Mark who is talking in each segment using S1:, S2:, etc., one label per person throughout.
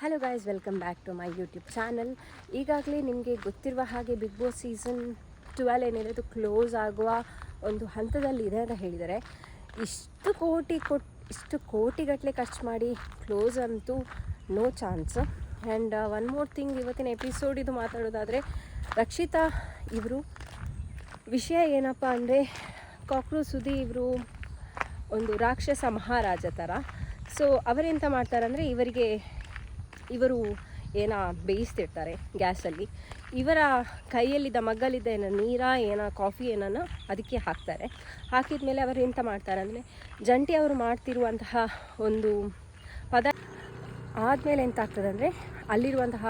S1: Hello guys welcome back to my YouTube channel ಈಗಾಗಲೇ ನಿಮಗೆ ಗೊತ್ತಿರುವ ಹಾಗೆ ಬಿಗ್ ಬಾಸ್ ಸೀಸನ್ ಟ್ವೆಲ್ ಏನಿದೆ ಅದು ಕ್ಲೋಸ್ ಆಗುವ ಒಂದು ಹಂತದಲ್ಲಿ ಇದೆ ಅಂತ ಹೇಳಿದರೆ ಇಷ್ಟು ಕೋಟಿ ಕೊಟ್, ಇಷ್ಟು ಕೋಟಿಗಟ್ಟಲೆ ಖರ್ಚು ಮಾಡಿ ಕ್ಲೋಸ್ ಅಂತೂ no chance and one more thing ಇವತ್ತಿನ ಎಪಿಸೋಡ್ ಇದು ಮಾತಾಡೋದಾದರೆ, ರಕ್ಷಿತಾ ಇವರು ವಿಷಯ ಏನಪ್ಪ ಅಂದರೆ ಕಾಕ್ರೋ ಸುದಿ ಇವರು ಒಂದು ರಾಕ್ಷಸ ಮಹಾರಾಜ ಥರ ಸೊ ಅವರೆಂತ ಮಾಡ್ತಾರಂದರೆ, ಇವರಿಗೆ ಇವರು ಏನ ಬೇಯಿಸ್ತಿರ್ತಾರೆ ಗ್ಯಾಸಲ್ಲಿ. ಇವರ ಕೈಯಲ್ಲಿದ್ದ ಮಗ್ಗಲಿದ್ದ ಏನ ನೀರ, ಏನ ಕಾಫಿ ಏನನ್ನ ಅದಕ್ಕೆ ಹಾಕ್ತಾರೆ. ಹಾಕಿದ ಮೇಲೆ ಅವರು ಎಂತ ಮಾಡ್ತಾರೆ ಅಂದರೆ, ಜಂಟಿ ಅವರು ಮಾಡ್ತಿರುವಂತಹ ಒಂದು ಪದ ಆದಮೇಲೆ ಎಂತ ಆಗ್ತದೆ ಅಂದರೆ, ಅಲ್ಲಿರುವಂತಹ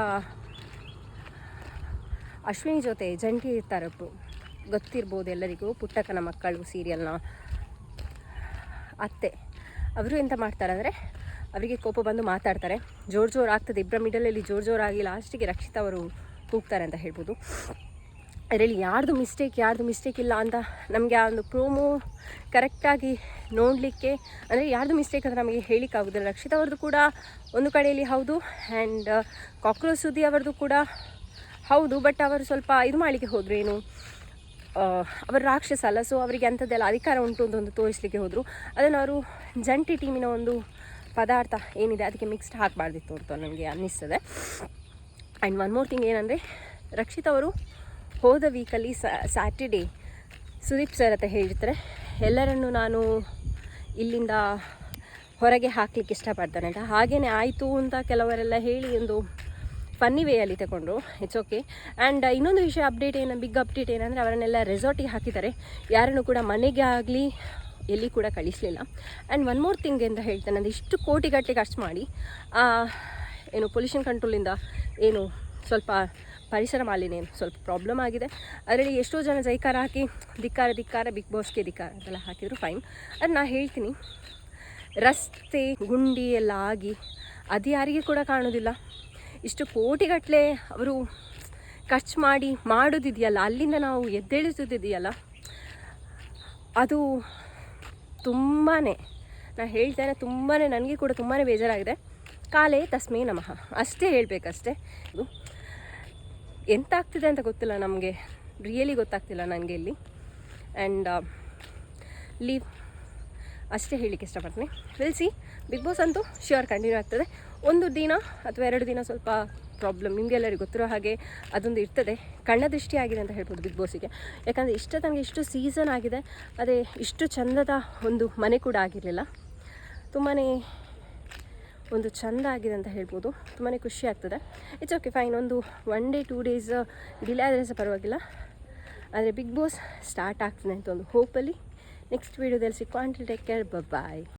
S1: ಅಶ್ವಿನಿ ಜೊತೆ ಜಂಟಿ ಇರ್ತಾರೆ ಒಬ್ರು. ಗೊತ್ತಿರ್ಬೋದು ಎಲ್ಲರಿಗೂ, ಪುಟ್ಟಕ್ಕನ ಮಕ್ಕಳು ಸೀರಿಯಲ್ನ ಅತ್ತೆ. ಅವರು ಎಂತ ಮಾಡ್ತಾರೆ ಅಂದರೆ ಅವರಿಗೆ ಕೋಪ ಬಂದು ಮಾತಾಡ್ತಾರೆ. ಜೋರು ಜೋರು ಆಗ್ತದೆ. ಇಬ್ಬರ ಮಿಡಲಲ್ಲಿ ಜೋರು ಜೋರಾಗಿ ಲಾಸ್ಟಿಗೆ ರಕ್ಷಿತ ಅವರು ಕೂಗ್ತಾರೆ ಅಂತ ಹೇಳ್ಬೋದು. ಅದರಲ್ಲಿ ಯಾರ್ದು ಮಿಸ್ಟೇಕ್ ಯಾರ್ದು ಮಿಸ್ಟೇಕ್ ಇಲ್ಲ ಅಂತ ನಮಗೆ ಆ ಒಂದು ಪ್ರೋಮೋ ಕರೆಕ್ಟಾಗಿ ನೋಡಲಿಕ್ಕೆ ಅಂದರೆ ಯಾರ್ದು ಮಿಸ್ಟೇಕ್ ಅಂತ ನಮಗೆ ಹೇಳಿಕ್ಕಾಗೋದಿಲ್ಲ ರಕ್ಷಿತ ಅವ್ರದ್ದು ಕೂಡ ಒಂದು ಕಡೆಯಲ್ಲಿ ಹೌದು ಆ್ಯಂಡ್ ಕಾಕ್ರೋಚ್ ಸುದ್ದಿ ಅವ್ರದ್ದು ಕೂಡ ಹೌದು. ಬಟ್ ಅವರು ಸ್ವಲ್ಪ ಇದು ಮಾಡಲಿಕ್ಕೆ ಹೋದರು ಏನು ಅವರು ರಾಕ್ಷಸ ಅಲ್ಲ ಸೊ ಅವರಿಗೆ ಅಂಥದ್ದೆಲ್ಲ ಅಧಿಕಾರ ಉಂಟು ಅಂತ ಒಂದು ತೋರಿಸಲಿಕ್ಕೆ ಹೋದರು. ಅದನ್ನು ಅವರು ಜಂಟಿ ಟೀಮಿನ ಒಂದು ಪದಾರ್ಥ ಏನಿದೆ ಅದಕ್ಕೆ ಮಿಕ್ಸ್ಡ್ ಹಾಕಬಾರ್ದಿತ್ತು ಅಂತ ನನಗೆ ಅನ್ನಿಸ್ತದೆ. ಆ್ಯಂಡ್ ಒನ್ ಮೋರ್ ಥಿಂಗ್ ಏನಂದರೆ, ರಕ್ಷಿತ್ ಅವರು ಹೋದ ವೀಕಲ್ಲಿ ಸ್ಯಾಟರ್ಡೇ ಸುದೀಪ್ ಸರ್ ಅಂತ ಹೇಳಿರ್ತಾರೆ, ಎಲ್ಲರನ್ನು ನಾನು ಇಲ್ಲಿಂದ ಹೊರಗೆ ಹಾಕಲಿಕ್ಕೆ ಇಷ್ಟಪಡ್ತಾನೆ ಅಂತ. ಹಾಗೆಯೇ ಆಯಿತು ಅಂತ ಕೆಲವರೆಲ್ಲ ಹೇಳಿ ಒಂದು ಫನ್ನಿ ವೇಯಲ್ಲಿ ತಗೊಂಡ್ರು. ಇಟ್ಸ್ ಓಕೆ ಆ್ಯಂಡ್ ಇನ್ನೊಂದು ವಿಷಯ ಅಪ್ಡೇಟ್ ಏನು ಬಿಗ್ ಅಪ್ಡೇಟ್ ಏನಂದರೆ, ಅವರನ್ನೆಲ್ಲ ರೆಸಾರ್ಟಿಗೆ ಹಾಕಿದ್ದಾರೆ. ಯಾರನ್ನು ಕೂಡ ಮನೆಗೆ ಆಗಲಿ ಎಲ್ಲಿ ಕೂಡ ಕಳಿಸಲಿಲ್ಲ. ಆ್ಯಂಡ್ ಒನ್ ಮೋರ್ ಥಿಂಗ್ ಅಂತ ಹೇಳ್ತೇನೆ ಅಂದರೆ ಇಷ್ಟು ಕೋಟಿಗಟ್ಟಲೆ ಖರ್ಚು ಮಾಡಿ ಏನು ಪೊಲ್ಯೂಷನ್ ಕಂಟ್ರೋಲಿಂದ ಏನು ಸ್ವಲ್ಪ ಪರಿಸರ ಮಾಲಿನ್ಯ ಏನು ಸ್ವಲ್ಪ ಪ್ರಾಬ್ಲಮ್ ಆಗಿದೆ. ಅದರಲ್ಲಿ ಎಷ್ಟೋ ಜನ ಜೈಕಾರ ಹಾಕಿ ಧಿಕ್ಕಾರ ಧಿಕ್ಕಾರ ಬಿಗ್ ಬಾಸ್ಗೆ ಧಿಕ್ಕಾರ ಅಂತೆಲ್ಲ ಹಾಕಿದ್ರು ಫೈನ್ ಅದು ನಾನು ಹೇಳ್ತೀನಿ, ರಸ್ತೆ, ಗುಂಡಿ ಎಲ್ಲ ಆಗಿ ಅದು ಯಾರಿಗೆ ಕೂಡ ಕಾಣೋದಿಲ್ಲ. ಇಷ್ಟು ಕೋಟಿಗಟ್ಟಲೆ ಅವರು ಖರ್ಚು ಮಾಡಿ ಮಾಡೋದಿದೆಯಲ್ಲ, ಅಲ್ಲಿಂದ ನಾವು ಎದ್ದೇಳಿಸೋದಿದೆಯಲ್ಲ ಅದು ತುಂಬಾ ನಾನು ಹೇಳ್ತೇನೆ ತುಂಬಾ ನನಗೆ ಕೂಡ ತುಂಬಾ ಬೇಜಾರಾಗಿದೆ. ಕಾಲೇ ತಸ್ಮೇ ನಮಃ. ಅಷ್ಟೇ ಹೇಳಬೇಕಷ್ಟೇ. ಇದು ಎಂತ ಆಗ್ತಿದೆ ಅಂತ ಗೊತ್ತಿಲ್ಲ ನಮಗೆ. ರಿಯಲಿ ಗೊತ್ತಾಗ್ತಿಲ್ಲ ನನಗೆ ಇಲ್ಲಿ. ಆ್ಯಂಡ್ ಲೀವ್ ಅಷ್ಟೇ ಹೇಳಲಿಕ್ಕೆ ಇಷ್ಟಪಡ್ತೀನಿ. ವಿಲ್ ಸಿ ಬಿಗ್ ಬಾಸ್ ಅಂತೂ ಶ್ಯೂರ್ ಕಂಟಿನ್ಯೂ ಆಗ್ತದೆ. ಒಂದು ದಿನ ಅಥವಾ ಎರಡು ದಿನ ಸ್ವಲ್ಪ ಪ್ರಾಬ್ಲಮ್ ನಿಮಗೆಲ್ಲರಿಗೂ ಗೊತ್ತಿರೋ ಹಾಗೆ ಅದೊಂದು ಇರ್ತದೆ. ಕಣ್ಣ ದೃಷ್ಟಿ ಆಗಿದೆ ಅಂತ ಹೇಳ್ಬೋದು ಬಿಗ್ ಬಾಸಿಗೆ ಯಾಕಂದರೆ ಇಷ್ಟು ತನಗೆ ಇಷ್ಟು ಸೀಸನ್ ಆಗಿದೆ. ಅದೇ ಇಷ್ಟು ಚಂದದ ಒಂದು ಮನೆ ಕೂಡ ಆಗಿರಲಿಲ್ಲ. ತುಂಬಾ ಒಂದು ಚಂದ ಆಗಿದೆ ಅಂತ ಹೇಳ್ಬೋದು. ತುಂಬಾ ಖುಷಿ ಆಗ್ತದೆ. ಇಟ್ಸ್ ಓಕೆ ಫೈನ್ ಒಂದು one day two days delay ಆದರೆ ಸಹ ಪರವಾಗಿಲ್ಲ. ಆದರೆ ಬಿಗ್ ಬಾಸ್ ಸ್ಟಾರ್ಟ್ ಆಗ್ತದೆ ಅಂತ ಒಂದು ಹೋಪಲ್ಲಿ ನೆಕ್ಸ್ಟ್ ವೀಡಿಯೋದಲ್ಲಿ ಸಿಕ್ಕೋ ಅಂಟಿಲ್ ಟೇಕ್ ಕೇರ್ ಬಾಯ್